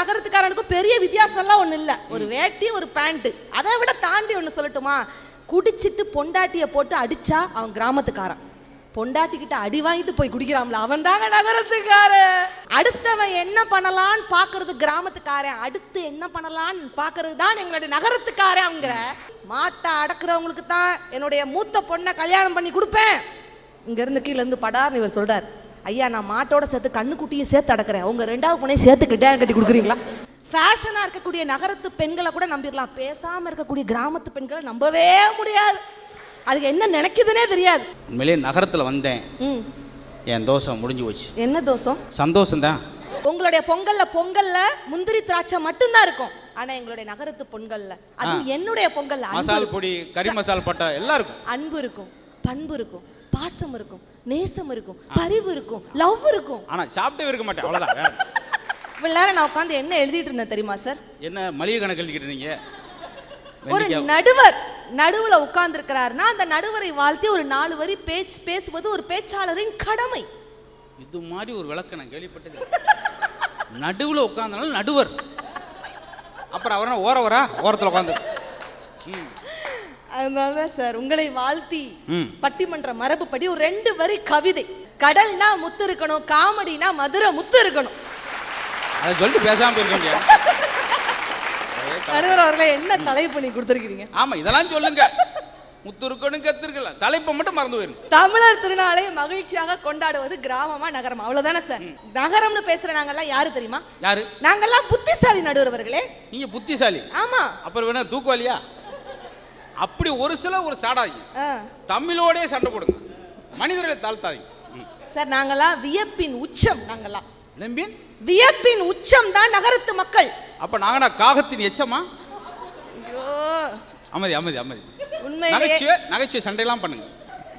நகரத்துக்காரனுக்கும் பெரிய வித்தியாசம்லாம் ஒண்ணு இல்ல. ஒரு வேட்டி ஒரு பேண்ட். அதை விட தாண்டி ஒண்ணு சொல்லட்டுமா? குடிச்சிட்டு பொண்டாட்டிய போட்டு அடிச்சா அவன் கிராமத்துக்காரன். பொண்டாட்டிக்கிட்ட அடி வாங்கிட்டு போய் குடிக்கிறான்ல அவன் தாங்க நகரத்துக்காரன். அடுத்தவன் என்ன பண்ணலான்னு பாக்குறது கிராமத்துக்காரன். அடுத்து என்ன பண்ணலான்னு பாக்குறது தான் எங்களுடைய நகரத்துக்காரங்கிற மாட்டை அடக்குறவங்களுக்கு தான் என்னுடைய மூத்த பொண்ணை கல்யாணம் பண்ணி கொடுப்பேன். இங்க இருந்து கீழ இருந்து படார்னு இவர் சொல்றார். ஐயா நான் மாட்டோட சேர்த்து கண்ணுக்குட்டியும் சேர்த்து அடக்குறேன். உங்க ரெண்டாவது பொண்ணையும் சேர்த்து கிட்டாயம் கட்டி கொடுக்குறீங்களா? ஃபேஷனா இருக்கக்கூடிய நகரத்து பெண்களை கூட நம்பிடலாம். பேசாம இருக்கக்கூடிய கிராமத்து பெண்களை நம்பவே முடியாது. அதுக்கு என்ன நினைக்குதுன்னே தெரியாது. உண்மையிலே நகரத்தில் வந்தேன். ம். என் தோசை முடிஞ்சு போச்சு. என்ன தோசம் சந்தோஷம்தான். உங்களுடைய பொங்கல்ல பொங்கல்ல முந்திரி திராட்சை மட்டும்தான் இருக்கும். ஆனா எங்களுடைய நகரத்து பொங்கல்ல. அது என்னுடைய பொங்கல்ல மசால். பொடி கறி மசால் பட்டை எல்லாம் இருக்கும். அன்பு இருக்கும் பண்பு இருக்கும். பாசம் இருக்கும் நேசம் இருக்கும் பரிவு இருக்கும் லவ் இருக்கும். ஆனால் சாப்பிட்டே இருக்க மாட்டேன் அவ்வளோதான் வேற. இவ்வளவு நேரம் நான் உட்காந்து என்ன எழுதிட்டு இருந்தேன் தெரியுமா சார் என்ன மளிகை கணக்கு எழுதிக்கிட்டு இருந்தீங்க? ஒரு. நடுவர் நடுவுல உட்கார்ந்து இருக்கிறாருன்னா அந்த நடுவரை வாழ்த்தி ஒரு நாலு வரி பேச்சு பேசுவது ஒரு பேச்சாளரின் கடமை. இது மாதிரி ஒரு விளக்கம் நான் கேள்விப்பட்டது நடுவில் உட்கார்ந்தனால நடுவர். அப்புறம் அவர் ஓரவரா? ஓரத்தில் உட்காந்து ம். அதனால சார் உங்களை வாழ்த்தி. பட்டிமன்ற மரபுப்படி ஒரு ரெண்டு வரி கவிதை. கடல்னா முத்து இருக்கணும் காமெடினா மதுரை முத்து இருக்கணும். அதை சொல்லிட்டு பேசாமல் போயிருக்க முடியாது நடுவர் அவர்களை என்ன தலைப்பு பண்ணி கொடுத்துருக்கீங்க ஆமாம் இதெல்லாம் சொல்லுங்க. முத்து இருக்கணும் கத்து இருக்கலாம் தலைப்பை மட்டும் மறந்து போயிருங்க தமிழர் திருநாளை மகிழ்ச்சியாக கொண்டாடுவது கிராமமா நகரமா? அவ்வளவுதானே சார். நகரம்னு பேசுற நாங்கெல்லாம் யாரு தெரியுமா? யாரு? நாங்கெல்லாம் புத்திசாலி நடுவர் அவர்களே நீங்க புத்திசாலி. ஆமா. அப்புறம் வேணா தூக்குவாலியா அப்படி ஒரு சில ஒரு சாடாதீங்க. தமிழோடே சண்டை போடுங்க. மனிதர்களை தாழ்த்தாதீங்க. சார் நாங்கெல்லாம் வியப்பின் உச்சம் நாங்கெல்லாம். நம்பியன் வியப்பின் உச்சம் தான் நகரத்து மக்கள். அப்ப நாங்க காகத்தின் எச்சமா? ஐயோ. அமைதி அமைதி அமைதி. உண்மையிலேயே நகைச்சுவை நகைச்சுவை சண்டையெல்லாம் பண்ணுங்க.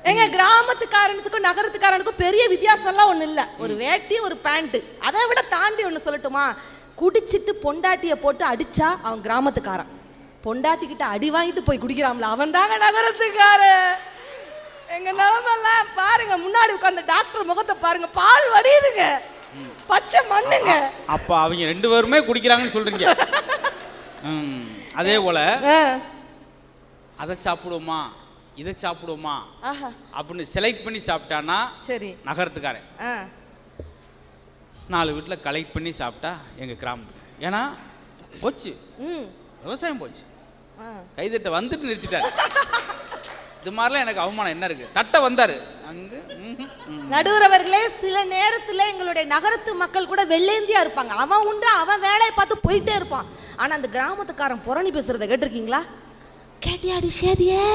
எங்க கிராமத்துக்காரனுக்கும் நகரத்துக்காரனுக்கும் பெரிய வித்தியாசம்லாம் ஒண்ணு இல்ல. ஒரு வேட்டி ஒரு பேண்ட் அதை விட தாண்டி ஒண்ணு சொல்லட்டுமா? குடிச்சிட்டு பொண்டாட்டிய போட்டு அடிச்சா அவன் கிராமத்துக்காரன். பொண்டாட்டிக்கிட்ட அடி வாங்கிட்டு போய் குடிக்கிறான்ல அவன் தாங்க நகரத்துக்காரன் எங்க நிலமெல்லாம் பாருங்க முன்னாடி உட்கார்ந்த டாக்டர் முகத்தை பாருங்க பால் வடியுதுங்க. பச்சை மண்ணுங்க. அப்ப அவங்க ரெண்டு பேருமே குடிக்கிறாங்கன்னு சொல்றீங்க. அதே போல. அதை சாப்பிடுவோமா இதை சாப்பிடுவோமா அப்படின்னு செலக்ட் பண்ணி சாப்பிட்டானா சரி. நகரத்துக்காரன். நாலு வீட்டில் கலெக்ட் பண்ணி சாப்பிட்டா எங்கள் கிராமத்துக்கு ஏன்னா போச்சு. ம். விவசாயம் போச்சு. கைதட்ட வந்துட்டு நிறுத்திட்டாரு. இது மாதிரிலாம் எனக்கு அவமானம். என்ன இருக்கு? தட்ட வந்தாரு. அங்கு ம்ஹும், ம். நடுவர் அவர்களே சில நேரத்துல எங்களுடைய நகரத்து மக்கள் கூட வெள்ளேந்தியா இருப்பாங்க. அவன் உண்டு அவன் வேலையை பார்த்து போயிட்டே இருப்பான். ஆனா அந்த கிராமத்துக்காரன் புரணி பேசுறத கேட்டிருக்கீங்களா? கேட்டியாடி சேதியே?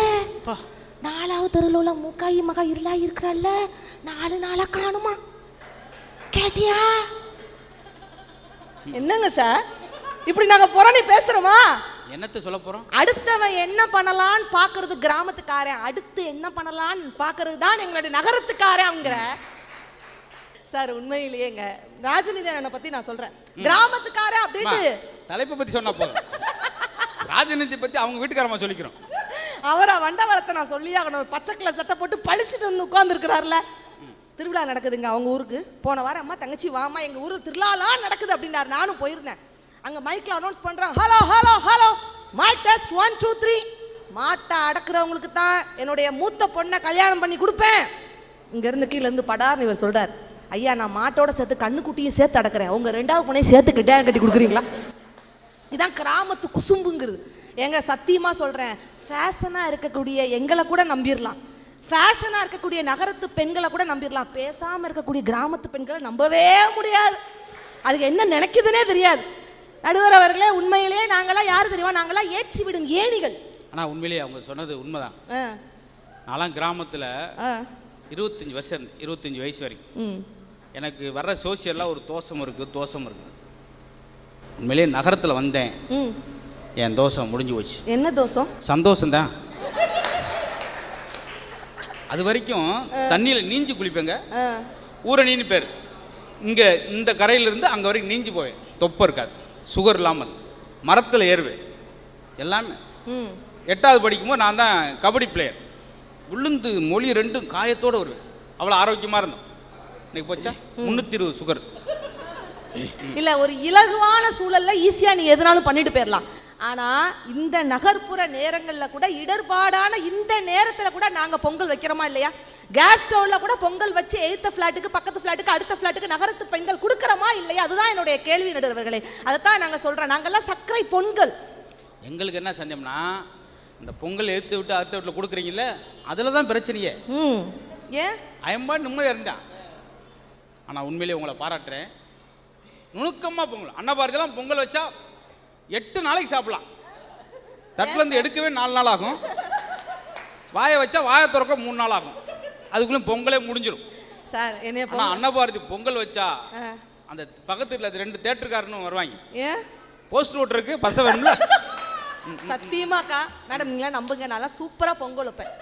நாலாவது தெருவில் உள்ள முக்காயி மகா இருளா இருக்கிறல்ல நாலு நாளா காணுமா? கேட்டியா? என்னங்க சார்? இப்படி நாங்க புரணி பேசுறோமா? என்னத்தை சொல்ல போறோம்? அடுத்தவன் என்ன பண்ணலான்னு பாக்குறது கிராமத்துக்காரன் அடுத்து என்ன பண்ணலான்னு பாக்குறது தான் எங்களுடைய நகரத்துக்காரங்கிற சார் உண்மையிலேயேங்க. ராஜநிதி அண்ணனை பத்தி நான் சொல்றேன். கிராமத்துக்காரன் அப்படின்ட்டு தலைப்பை பத்தி சொன்னா போதும். ராஜநீதி பத்தி அவங்க வீட்டுக்காரமா சொல்லிக்கிறோம். அவரை வண்டவளத்தை நான் சொல்லியாகணும். ஒரு பச்சை கலர் சட்டை போட்டு பளிச்சுட்டு வந்து உட்கார்ந்துருக்கிறார்ல. திருவிழா நடக்குதுங்க அவங்க ஊருக்கு. போன வாரம் அம்மா தங்கச்சி வாமா எங்க ஊருக்கு திருவிழாலாம் நடக்குது அப்படின்னாரு. நானும் போயிருந்தேன். அங்க மைக்ல அனௌன்ஸ் பண்றாங்க hello hello hello mic test one two three மாட்டை அடக்குறவங்களுக்கு தான் என்னுடைய மூத்த பொண்ணை கல்யாணம் பண்ணி கொடுப்பேன். இங்கேருந்து கீழே இருந்து படார்னு இவர் சொல்கிறார் ஐயா நான் மாட்டோட சேர்த்து கண்ணுக்குட்டியும் சேர்த்து அடக்குறேன். உங்க ரெண்டாவது பொண்ணையும் சேர்த்து கிட்டே கட்டி கொடுக்குறீங்களா? இதுதான் கிராமத்து குசும்புங்கிறது. ஏங்க சத்தியமா சொல்றேன். ஃபேஷனாக இருக்கக்கூடிய எங்களை கூட நம்பிடலாம் ஃபேஷனாக இருக்கக்கூடிய நகரத்து பெண்களை கூட நம்பிடலாம் பேசாமல் இருக்கக்கூடிய கிராமத்து பெண்களை நம்பவே முடியாது. அதுக்கு என்ன நினைக்குதுன்னே தெரியாது. நடுவர் அவர்களே உண்மையிலேயே நாங்களாம் யாரு தெரியுமா? நாங்களாம் ஏற்றி விடும் ஏணிகள். ஆனா உண்மையிலேயே அவங்க சொன்னது உண்மைதான். நான்லாம் கிராமத்துல இருபத்தஞ்சி வருஷம் இருபத்தஞ்சி வயசு வரைக்கும். எனக்கு வர்ற சோசியல்லாம் ஒரு தோஷம் இருக்குது தோஷம் இருக்குது உண்மையிலேயே நகரத்தில் வந்தேன். என் தோசை முடிஞ்சு போச்சு. என்ன தோசம் சந்தோஷம்தான். அது வரைக்கும் தண்ணியில் நீஞ்சி குளிப்பேங்க. ஆ, ஊரணின்னு பேர். இங்கே இந்த கரையிலிருந்து அங்கே வரைக்கும் நீஞ்சி போவேன். தொப்பை இருக்காது. சுகர் இல்லாமல் மரத்தில் ஏறுவேன் எல்லாமே. எட்டாவது படிக்கும்போது நான் தான் கபடி பிளேயர் விழுந்து மொழி ரெண்டும் காயத்தோடு வருவேன். அவ்வளோ ஆரோக்கியமாக இருந்தோம். இன்னைக்கு போச்சா? முந்நூற்றி இருபது சுகர். இல்ல ஒரு இலகுவான சூழல்ல ஈஸியா நீ எதுனாலும் பண்ணிட்டு போயிடலாம் ஆனா இந்த நகர்ப்புற நேரங்கள்ல கூட இடர்பாடான இந்த நேரத்துல கூட நாங்க பொங்கல் வைக்கிறோமா இல்லையா? கேஸ் ஸ்டவ்ல கூட பொங்கல் வச்சு எய்த்த ஃபிளாட்டுக்கு பக்கத்து ஃபிளாட்டுக்கு அடுத்த ஃபிளாட்டுக்கு நகரத்து பெண்கள் கொடுக்கறோமா இல்லையா? அதுதான் என்னுடைய கேள்வி நடுவர்களே. அதைத்தான் நாங்க சொல்றோம். நாங்கெல்லாம் சர்க்கரை பொங்கல். எங்களுக்கு என்ன சந்தேகம்னா இந்த பொங்கல் எடுத்து விட்டு அடுத்த வீட்டில் கொடுக்குறீங்கல்ல அதில் தான் பிரச்சனையே. ம். ஏன்? அயம்பாடு நிம்மதியாக இருந்தான் ஆனால் உண்மையிலேயே உங்களை பாராட்டுறேன். நுணுக்கமாக பொங்கல். அன்னபாரதிலாம் பொங்கல் வச்சா எட்டு நாளைக்கு சாப்பிடலாம். தட்டிலேருந்து எடுக்கவே நாலு நாள் ஆகும். வாயை வச்சா வாயை திறக்க மூணு நாள் ஆகும். அதுக்குள்ளே பொங்கலே முடிஞ்சிடும். சார் என்னைய ஆனால் பொங்கல் அன்னபாரதி பொங்கல் வச்சா. அந்த பக்கத்துல அது ரெண்டு தேட்டருக்காரனும் வருவாங்க. ஏன்? போஸ்ட் ஓட்டுறதுக்கு பச வேணும்ல. சத்தியமாக்கா. மேடம் நீங்களா நம்புங்க. நல்லா சூப்பரா பொங்கல் வைப்பேன்.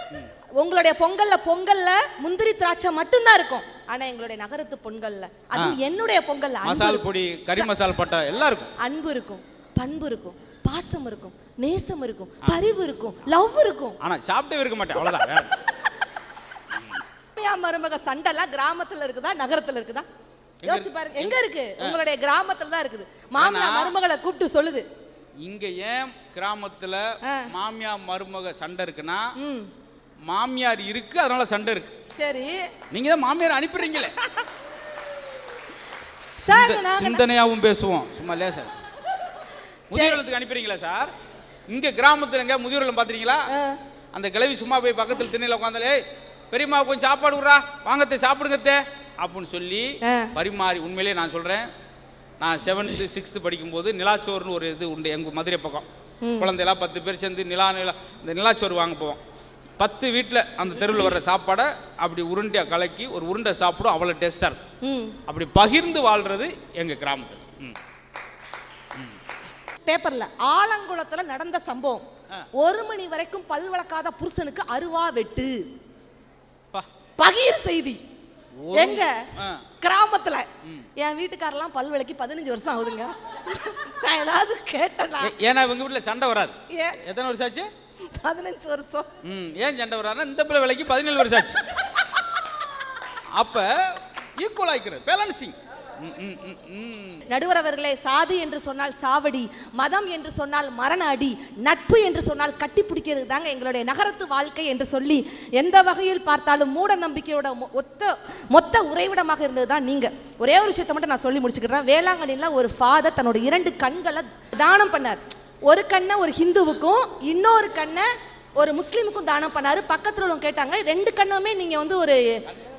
உங்களுடைய பொங்கல்ல பொங்கல்ல முந்திரி திராட்சை மட்டும்தான் இருக்கும். ஆனா எங்களுடைய நகரத்து பொங்கல்ல. அது என்னுடைய பொங்கல்ல. அன்பு மசால். பொடி கறி மசால் பட்டை எல்லாம் இருக்கும். அன்பு இருக்கும். பண்பு இருக்கும் பாசம் இருக்கும் நேசம் இருக்கும் பரிவு இருக்கும் லவ் இருக்கும். ஆனால் சாப்பிட்டே இருக்க மாட்டேன் மாமியா மருமக சண்டைலாம் கிராமத்துல இருக்குதா நகரத்துல இருக்குதா? யோசிச்சு பாருங்க எங்க இருக்கு? உங்களுடைய கிராமத்துல தான் இருக்குது. மாமியா ஆனா- மருமகளை கூப்பிட்டு சொல்லுது. இங்க ஏன் கிராமத்துல ஆ. மாமியார் மருமக சண்டை இருக்குன்னா மாமியார் இருக்கு அதனால சண்டை இருக்கு. சரி. நீங்க தான் மாமியார் அனுப்பிடுறீங்களே. சிந்தனையாவும் பேசுவோம். சும்மா இல்லையா சார் முதியோர் இல்லத்துக்கு அனுப்பிடுறீங்களா சார்? இங்க கிராமத்துல எங்க முதியோர் இல்லம் பாத்தீங்களா ஆ. அந்த கிழவி சும்மா போய் பக்கத்துல திண்ணையில உட்காந்தாலே பெரியம்மா கொஞ்சம் சாப்பாடு விட்றா வாங்கத்தே சாப்பிடுங்கத்தே அப்படின்னு சொல்லி. பரிமாறி உண்மையிலேயே நான் சொல்றேன் நான் செவன்த்து சிக்ஸ்த்து படிக்கும்போது நிலாச்சோறுன்னு ஒரு இது உண்டு எங்கள் மதுரை பக்கம். குழந்தையெல்லாம் பத்து பேர் சேர்ந்து நிலா நிலா இந்த நிலாச்சோறு வாங்க போவோம். பத்து வீட்டில் அந்த தெருவில் வர்ற சாப்பாடை அப்படி உருண்டையாக கலக்கி ஒரு உருண்டை சாப்பிடும் அவ்வளோ டேஸ்ட்டாக இருக்கும். அப்படி பகிர்ந்து வாழ்றது எங்கள் கிராமத்தில். ம். பேப்பர்ல ஆலங்குளத்துல நடந்த சம்பவம். ஒரு மணி வரைக்கும் பல் வளர்க்காத புருஷனுக்கு அருவா வெட்டு. பகீர் செய்தி. எங்க. கிராமத்துல. என் வீட்டுக்காரெல்லாம் பல் விளக்கி பதினஞ்சு வருஷம் ஆகுதுங்க. நான் ஏதாவது கேட்டனா? ஏன்னா இவங்க வீட்டில் சண்டை வராது. எத்தனை வருஷம் ஆச்சு? பதினஞ்சு வருஷம். ம் ஏன் சண்டை வராதுன்னா இந்த பிள்ளை விலைக்கு பதினேழு வருஷம் ஆச்சு. அப்போ ஈக்குவல் ஆகிக்கிறது பேலன்சிங் நடுவர் அவர்களே சாதி என்று சொன்னால் சாவடி மதம் என்று சொன்னால் மரண அடி நட்பு என்று சொன்னால் கட்டி பிடிக்கிறது தாங்க எங்களுடைய நகரத்து வாழ்க்கை என்று சொல்லி எந்த வகையில் பார்த்தாலும் மூட நம்பிக்கையோட மொ- ஒத்த மொத்த உறைவிடமாக இருந்தது தான் நீங்க. ஒரே ஒரு விஷயத்தை மட்டும் நான் சொல்லி முடிச்சுக்கிறேன். வேளாங்கண்ணில ஒரு ஃபாதர் தன்னோட இரண்டு கண்களை தானம் பண்ணார். ஒரு கண்ணை ஒரு ஹிந்துவுக்கும் இன்னொரு கண்ணை ஒரு முஸ்லீமுக்கும் தானம் பண்ணாரு. பக்கத்தில் உள்ளவங்க கேட்டாங்க ரெண்டு கண்ணுமே நீங்கள் வந்து ஒரு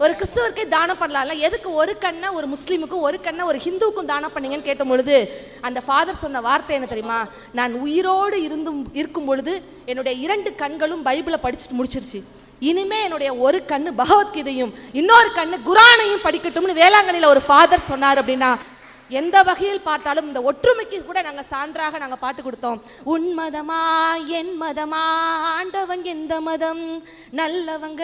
ஒரு கிறிஸ்தவருக்கே தானம் பண்ணலாம்ல? எதுக்கு ஒரு கண்ணை ஒரு முஸ்லீமுக்கும் ஒரு கண்ணை ஒரு ஹிந்துவுக்கும் தானம் பண்ணீங்கன்னு கேட்ட பொழுது அந்த ஃபாதர் சொன்ன வார்த்தை என்ன தெரியுமா? நான் உயிரோடு இருந்தும் இருக்கும் பொழுது என்னுடைய இரண்டு கண்களும் பைபிளை படிச்சுட்டு முடிச்சிருச்சு. இனிமே என்னுடைய ஒரு கண்ணு பகவத்கீதையும் இன்னொரு கண்ணு குரானையும் படிக்கட்டும்னு வேளாங்கண்ணில ஒரு ஃபாதர் சொன்னார் அப்படின்னா எந்த வகையில் பார்த்தாலும் இந்த ஒற்றுமைக்கு கூட நாங்கள் சான்றாக நாங்கள் பாட்டு கொடுத்தோம். உன் மதமா என் மதமா ஆண்டவன் எந்த மதம்? நல்லவங்க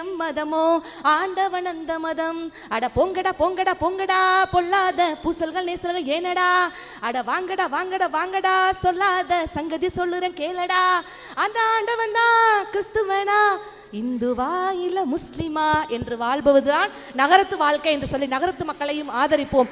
எம் மதமோ? ஆண்டவன் அந்த மதம்? அட பொங்கடா பொங்கடா பொங்கடா பொல்லாத பூசல்கள் நேசல்கள் ஏனடா? அட வாங்கடா வாங்கடா வாங்கடா சொல்லாத சங்கதி சொல்லுறேன் கேளடா? அந்த ஆண்டவன் தான் கிறிஸ்துவனா? இந்துவா இல்ல முஸ்லிமா? என்று வாழ்பவதுதான் நகரத்து வாழ்க்கை என்று சொல்லி நகரத்து மக்களையும் ஆதரிப்போம்.